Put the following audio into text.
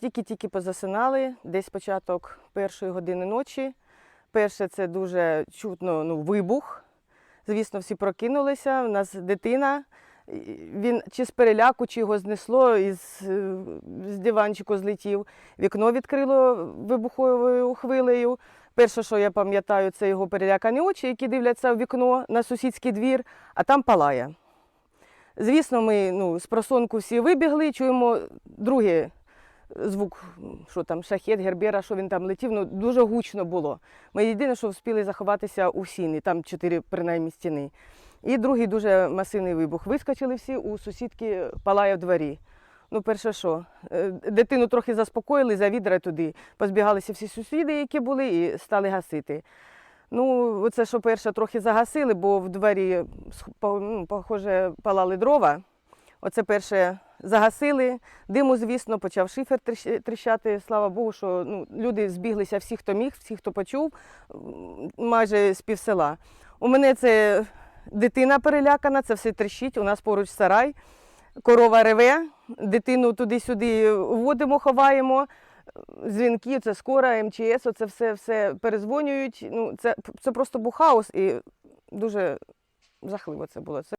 Тільки-тільки позасинали, десь початок першої години ночі. Перше це дуже чутно ну, вибух. Звісно, всі прокинулися. У нас дитина. Він чи з переляку, чи його знесло, із е, з диванчику злетів. Вікно відкрило вибуховою хвилею. Перше, що я пам'ятаю, це його перелякані очі, які дивляться в вікно на сусідський двір, а там палає. Звісно, ми ну, з просонку всі вибігли, чуємо другий звук, що там, шахет, гербера, що він там летів, ну дуже гучно було. Ми єдине, що встигли заховатися у сіни, там чотири принаймні стіни. І другий дуже масивний вибух. Вискочили всі у сусідки палає в дворі. Ну, перше що, е, дитину трохи заспокоїли, за відра туди. Позбігалися всі сусіди, які були, і стали гасити. Ну, оце що перше трохи загасили, бо в дворі, ну, похоже, палали дрова. Оце перше загасили. Диму, звісно, почав шифер тріщ- тріщати. Слава Богу, що ну, люди збіглися всі, хто міг, всі, хто почув, майже з пів села. У мене це дитина перелякана, це все тріщить. У нас поруч сарай, корова реве, дитину туди-сюди вводимо, ховаємо. Дзвінки, це скора, МЧС, це все, все перезвонюють. Ну, це, це просто був хаос і дуже жахливо це було.